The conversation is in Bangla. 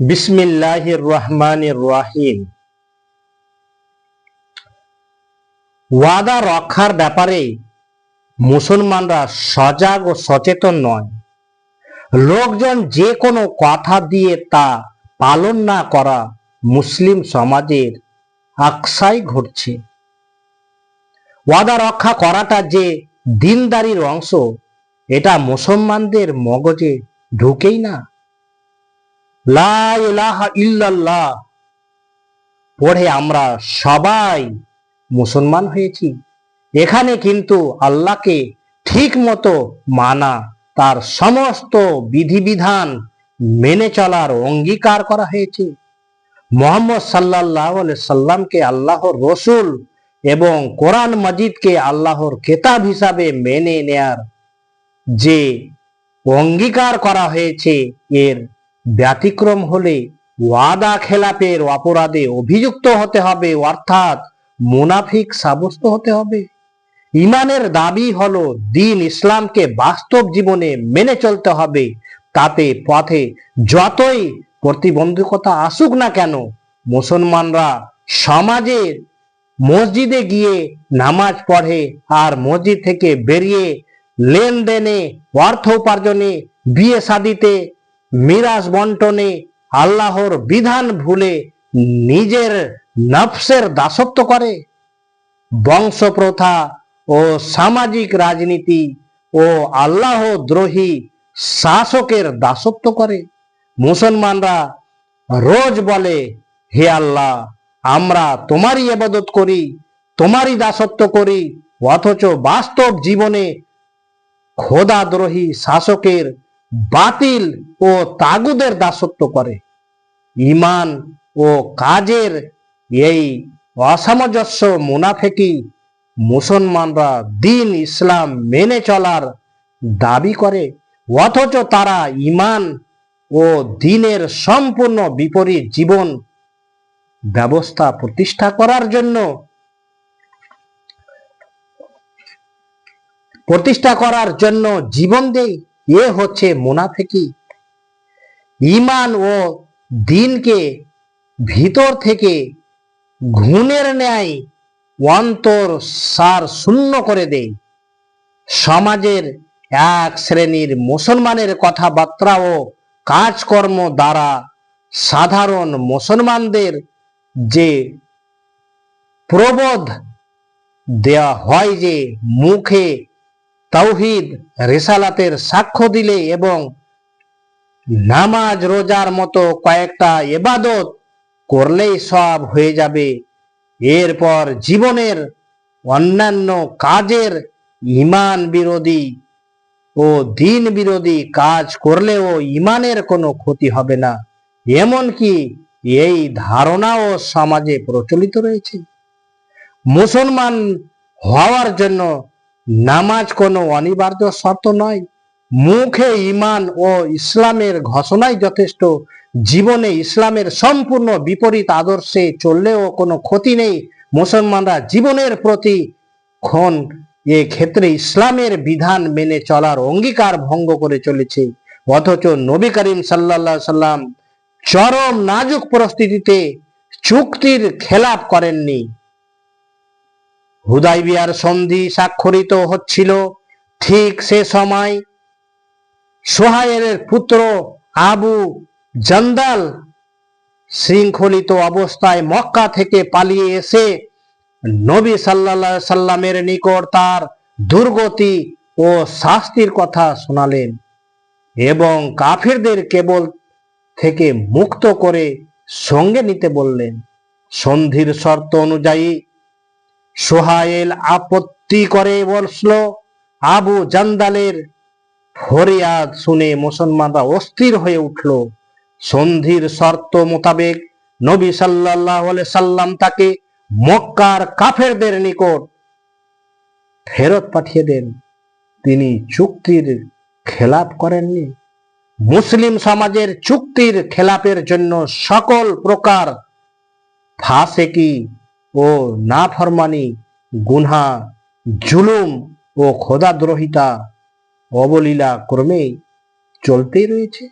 বিসমিল্লাহির রহমানির রহিম। ওয়াদা রক্ষার ব্যাপারে মুসলমানরা সজাগ ও সচেতন নয়। লোকজন যে কোনো কথা দিয়ে তা পালন না করা মুসলিম সমাজের আকসাই ঘটছে। ওয়াদা রক্ষা করাটা যে দিনদারির অংশ, এটা মুসলমানদের মগজে ঢুকেই না। ইল্লাল্লাহ। পড়ে আমরা সবাই মুসলমান হয়েছি। এখানে কিন্তু আল্লাহকে ঠিক মতো মানা, তার সমস্ত বিধিবিধান মেনে চলার অঙ্গীকার করা হয়েছে। মোহাম্মদ সাল্লাহ সাল্লামকে আল্লাহর রসুল এবং কোরআন মজিদকে আল্লাহর কেতাব হিসাবে মেনে নেয়ার যে অঙ্গীকার করা হয়েছে, এর ব্যতিক্রম হলে ওয়াদা খেলাপের অপরাধে অভিযুক্ত হতে হবে, অর্থাৎ মুনাফিক সাব্যস্ত হতে হবে। ইমানের দাবি হলো, দিন ইসলামকে বাস্তব জীবনে মেনে চলতে হবে। তাতে পথে যতই প্রতিবন্ধকতা আসুক না কেন, মুসলমানরা সমাজের মসজিদে গিয়ে নামাজ পড়ে আর মসজিদ থেকে বেরিয়ে লেনদেনে, অর্থ উপার্জনে বিয়ে শাদিতে মিরাজ বন্টনে আল্লাহর বিধান ভুলে নিজের নফসের দাসত্ব করে। বংশ প্রথা ও সামাজিক রাজনীতি ও আল্লাহ দ্রোহী শাসকের দাসত্ব করে। মুসলমানরা রোজ বলে, হে আল্লাহ, আমরা তোমারই এবাদত করি, তোমারই দাসত্ব করি, অথচ বাস্তব জীবনে খোদাদ্রোহী শাসকের বাতিল ও তাগুদের দাসত্ব করে। ইমান ও কাজের এই অসামঞ্জস্য মুনাফেকি মুসলমানরা দিন ইসলাম মেনে চলার দাবি করে, অথচ তারা ইমান ও দিনের সম্পূর্ণ বিপরীত জীবন ব্যবস্থা প্রতিষ্ঠা করার জন্য প্রতিষ্ঠা করার জন্য জীবন দেই। এ হচ্ছে মুনাফেকি। ইমান ও দিনকে ভিতর থেকে ঘুণের ন্যায় অন্তর সার শূন্য করে দেয়। সমাজের এক শ্রেণির মুসলমানের কথাবার্তা ও কাজকর্ম দ্বারা সাধারণ মুসলমানদের যে প্রবোধ দেয়া হয় যে মুখে তৌহিদ রেসালাতের সাক্ষ্য দিলে এবং নামাজ, রোজার মতো কয়েকটা এবাদত করলেই সব হয়ে যাবে। এরপর জীবনের অন্যান্য কাজের ইমান বিরোধী ও দিন বিরোধী কাজ করলেও ইমানের কোনো ক্ষতি হবে না। এমনকি এই ধারণাও সমাজে প্রচলিত রয়েছে। মুসলমান হওয়ার জন্য নামাজ কোনো অনিবার্য শর্ত নয়। মুখে ইমান ও ইসলামের ঘোষণাই যথেষ্ট। জীবনে ইসলামের সম্পূর্ণ বিপরীত আদর্শে চললেও কোনো ক্ষতি নেই। মুসলমানরা জীবনের প্রতি ক্ষণ এ ক্ষেত্রে ইসলামের বিধান মেনে চলার অঙ্গীকার ভঙ্গ করে চলেছে। অথচ নবী করিম সাল্লা সাল্লাম চরম নাজুক পরিস্থিতিতে চুক্তির খেলাপ করেননি। হুদাইবিয়ার সন্ধি স্বাক্ষরিত হচ্ছিল। ঠিক সে সময় সোহায়ের পুত্র আবু জন্দাল শৃঙ্খলিত অবস্থায় মক্কা থেকে পালিয়ে এসে নবী সাল্লা সাল্লামের নিকট তার দুর্গতি ও শাস্তির কথা শোনালেন এবং কাফিরদের কেবল থেকে মুক্ত করে সঙ্গে নিতে বললেন। সন্ধির শর্ত অনুযায়ী সোহায়েল আপত্তি করে বসল। আবু জান্দালের ফরিয়াদ শুনে মুসলমানরা অস্থির হয়ে উঠল। সন্ধির শর্ত মোতাবেক নবী সাল্লাহ সাল্লাম তাকে মক্কার কাফেরদের নিকট ফেরত পাঠিয়ে দেন। তিনি চুক্তির খেলাপ করেননি। মুসলিম সমাজের চুক্তির খেলাপের জন্য সকল প্রকার ফাসেকি ও না ফরমানি গুনহা জুলুম ও খোদাদ্রোহিতা অবলীলা ক্রমে চলতেই রয়েছে।